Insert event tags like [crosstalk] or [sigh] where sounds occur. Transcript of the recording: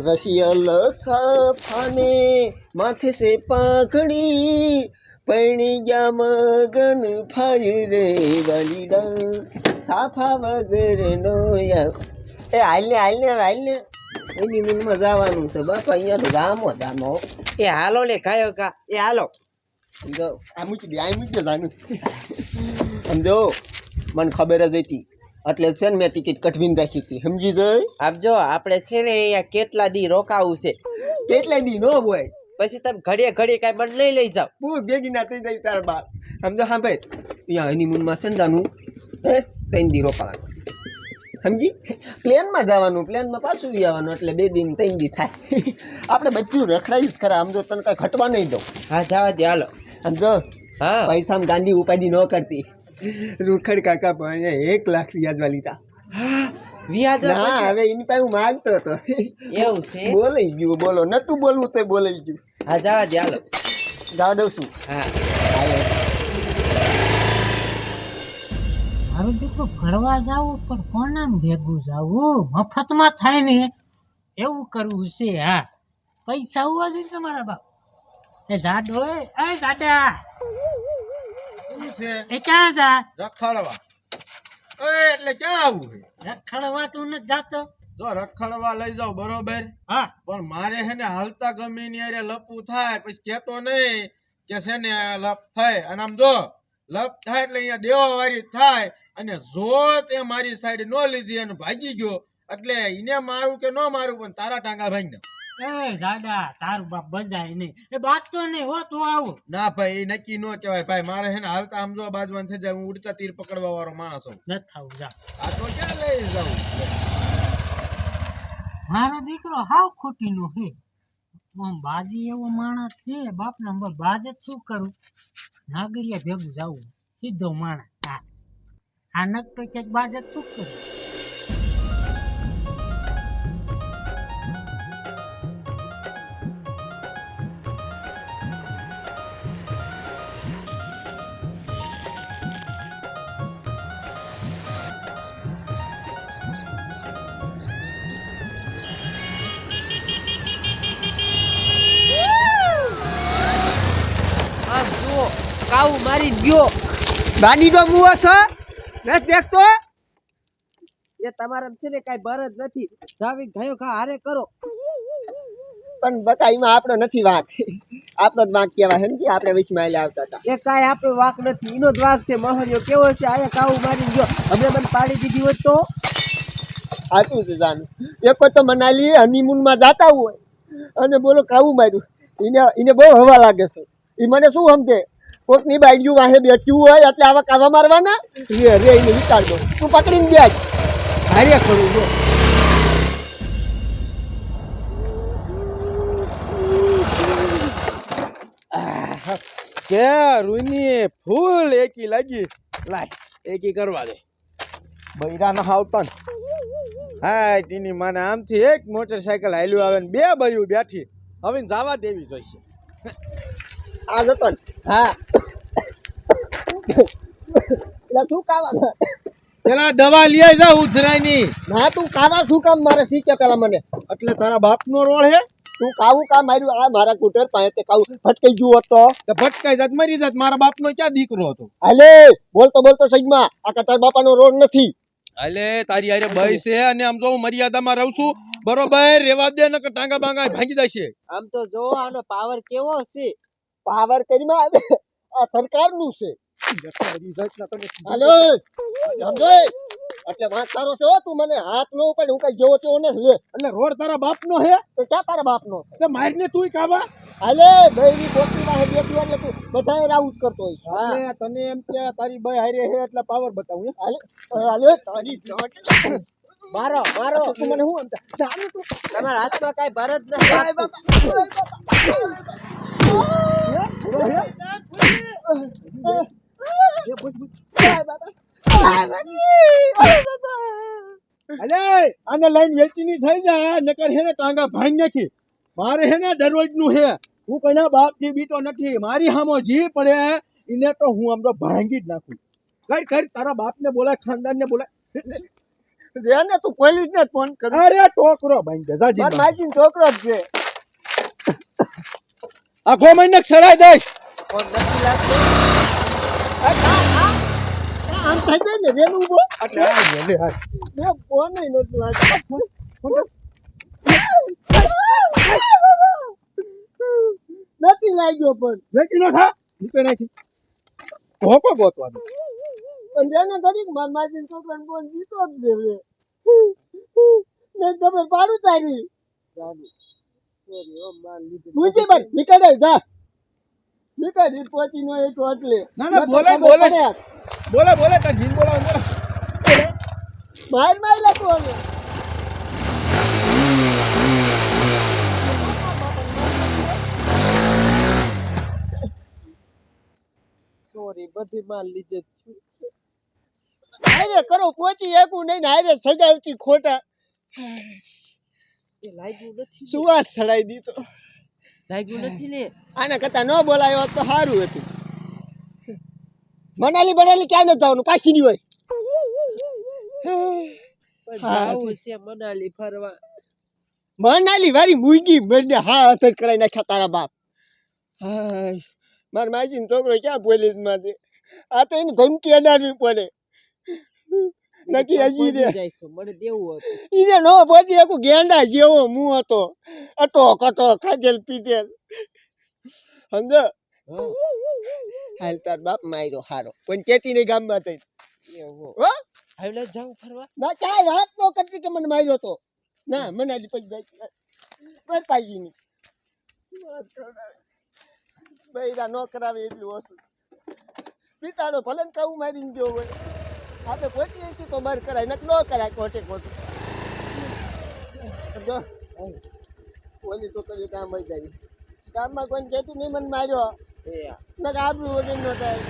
રશિયલ સાફાને માથે સે પાઘડી પૈણી ગયા મગન ફાય રે વાલીડા. સાફા વગર નો યા એ હાલને હાલને હાલને એની મૂનમાં જવાનું છે બાપા, અહીંયા તો ગામો ગામો એ હાલો લે કાયો કા. એ હાલો. સમજો. આ મૂકી દે આ મૂકી દે જાનું સમજો. મને ખબર જ હતી. એટલે છે ને મેં ટિકિટ કઢવીને રાખી હતી. સમજી જઈ આપજો આપણે છે ને અહીંયા કેટલા દી રોકાવું છે. કેટલા દી નો હોય? પછી તમે ઘડીએ ઘડીએ કાંઈ પણ લઈ લઈ જાઓ. બહુ ભેગી ના થઈ જાય તાર બાપ. સમજો હા ભાઈ. અહીંયા હનીમૂનમાં છે ને જાનું હે? ત્રણ દી રોકાવાનું. સમજી? પ્લેનમાં જવાનું પ્લેનમાં પાછું આવવાનું એટલે બે દિન ત્રણ દી થાય. [laughs] આપણે બધું રખડાવી જ ખરા. સમજો તને કાંઈ ઘટવા નહીં દઉં. હા જવા દે હાલો. સમજો? હા. પૈસામાં ગાંધી ઉપાધિ ન કરતી. રૂખડ કાકા પણ એક લાખ વ્યાજવા લીધા. વ્યાજ ના હવે એની પાસે હું માંગતો હતો. એવું છે? બોલાઈ ગયું બોલો. નતું બોલવું તો બોલાઈ ગયું. હા જવા દે હાલો. જવા દઉં છું. હા. મારું દીકરો ફરવા જાવું પણ કોનામ ભેગું જાવું મફતમાં થાય ને. એવું કરવું છે હા. પૈસા હોવા જોઈએ ને તમારા બાપ. એ જાડો એ જાડા. એ ક્યાં જા રખડવા. એ એટલે ક્યાં આવવું રખડવા તું નથી જાતો. જો રખડવા લઈ જાવ બરોબર. હા. પણ મારે ને હાલતા ગમી ની અરે લપવું થાય પછી કેતો નહીં કે છે ને લપ થાય. અને આમ જો લપ થાય એટલે અહીંયા દેવા વાળી થાય. અને જો તે મારી સાઈડ ન લીધી અને ભાગી ગયો એટલે એને મારું કે ન મારું પણ તારા ટાંગા ભાંગી એ જાડા તારું બાપ બજાય નહીં. એ બાત તો નહીં હો તું આવું. ના ભાઈ એ નક્કી ન કહેવાય. ભાઈ મારે છે ને હાલતા આમ જો બાજવાન થઈ જાય હું ઉડતા તીર પકડવા વાળો માણસ હું નથી થવું જા. આ તો ક્યાં લઈ જાઉં? મારો દીકરો હાવ ખોટીનો હે આમ બાજી એવો માણસ છે. બાપના બસ બાજ જ શું કરું? નાગરિયા ભેગું જાવું સીધો માણસ. હા. આ નક તો ક્યાંક બાજ જ શું કરું? મારી ગયો. ગાડી નો મુવો છો? નથી દેખતો? એ તમારા છે ને કાંઈ બર જ નથી. જાવી ગયો ખા હારે કરો. પણ બકા એમાં આપણો નથી વાંક. આપણો જ વાંક કહેવાય સમજી આપણે વિશમાં આલ્યા આવતા હતા. એ કાંઈ આપણો વાંક નથી. એનો જ વાક છે મહર્યો. કેવો છે? આયા કાવું મારી ગયો. અમે મને પાડી દીધી હોત તો? સાચું છે જાનું એક તો મનાલી હનીમૂનમાં જાતા હોય. અને બોલો કાવું માર્યું. એને એને બહુ હવા લાગે છે. એ મને શું સમજે? કોકની બાઈડિયું વાહે બેઠ્યું હોય એટલે આવા કાવા મારવાના? રે રે, એને વિચાર દો તું પકડીને બેઠ હારે ખરું જો. કે રૂની ફૂલ એકી લાગી. લાય, એકી કરવા દે. બૈરા ના આવતા હા ટીની માને આમથી એક મોટરસાયકલ હાલ્યું આવે ને બે બયું બેઠી. હવે જવા દેવી જોઈશે. આ જતો ને હા. એટલે તું કાવા પેલા દવા લઈ જા ઉધરાની ના તું કાવા શું કામ મારે શીખે પેલા મને? એટલે તારા બાપનો રોળ હે? તું કાવું કામ માર્યું? આ મારા કુટર પાસે તે કાવું ભટકાઈ ગયું હોત તો. તો ભટકાઈ જાત મરી જાત. મારા બાપનો ક્યાં દીકરો હતો? હાલે બોલતો બોલતો સજમાં આ કતાર બાપાનો રોડ નથી. હાલે તારી હારે ભય છે અને આમ જો હું મર્યાદામાં રહું છું બરોબર? રેવા દે ને ટાંગા બાંગા ભાંગી જાય છે આમ તો જો આનો પાવર કેવો છે પાવર કરીમાં આ સરકારનું છે. હાલો. સમજો એટલે વાંક તારો છે તું મને. હાથ નો ઉપાડ હું કઈ જેવો તેવો નથી. લે. એટલે રોડ તારા બાપનો હે? તો ક્યાં તારા બાપનો છે? તે મારને તુંય કાબા હાલે પોતની પાસે બેઠી એટલે તું રાઉત કરતો હોય હા. તને એમ કે તારી ભાઈ હારે હે એટલે પાવર બતાવું હાલે હાલે તારી. મારો મારો. તું મને શું સમજા ચાલુ તું. તમારા હાથમાં કાઈ ભારત નથી. હાય બાપા અલે આને લાઈન વેચીની થઈ જાય નકર હે ને ટાંગા ભાંગી નાખી. મારે હે ને દરરોજનું હે. હું કોઈના બાપની બીતો નથી. મારી હામો જી પડે એને તો હું આમ તો ભાંગી જ નાખું. કર કર તારા બાપને બોલાય ખાનદાન ને બોલાય. રે ને તું પોલીસ ને ફોન કર. અરે ટોકરો બાંધી દે જાજી માજીન છોકરો જ છે. આખો મહિને સરાય દે નથી લાગતો. આ, આ, આ, આ આમ થઈ જાય ને રેન ઊભો એટલે આ લે, લે બે ફોન નથી લાગતો ફોન- ફોન નથી લાગ્યો પણ લેકી નો થા નીકળ નાખી ધોકો ગોતવાનું પણ જેને ઘડીક માર માજીન છોકરાને જીતો જ ને પાડું તારી મુજી બન નીકળે જા નીકળ ઈ નો એક એટલે ના, બોલે, બોલે. બોલે બોલે તાર જીન બોલાવ બોલે. બહાર મારી લાગુ હવે. સોરી બધી માલ લીધે હારે કરો પહોંચી એકું નહીં ને હારે સગાવતી ખોટા. એ લાગ્યું નથી સુવાસ ચડાઈ દીધો. લાગ્યું નથી ને? આના કરતા ન બોલાયો તો સારું હતું. મનાલી બનાલી ક્યાં નથી જવાનું? પાછી ની હોય. છે મનાલી ફરવા. મનાલી વારી મુઈગી મને હા હથર કરાઈ નાખ્યા તારા બાપ. માર માજીનો છોકરો ક્યાં પોલીસમાંથી આ તો એને ધમકી અડાડવી પડે. નક્કી હજી મને દેવું હતું. ઈને નો બોધી એકું ગેંડા જેવો મું હતો. અટો કટો ખાધેલ પીધેલ. સમજો હા. હાલ તાર બાપ માર્યો હારો. પણ ચેતી ને ગામમાં જઈ. એવું. હો? હવે જાઉં ફરવા? ના કાંઈ વાત નો કરતી કે મને માર્યો તો. ના મનાલી પછી જાય પર પાજી ની બૈરા નો કરાવે એટલું ઓછું. બિચારો ભલે ને કહું મારીને ગયો હોય. આપણે પહોંચીએ હતી તો બર કરાય નક ન કરાય ખોટે ખોટું. જો ઓલી તો કરી કામ આવી. જાય ગામમાં કોઈ કહેતું નહીં મને માર્યો. એ નક આબરું વગર નો થાય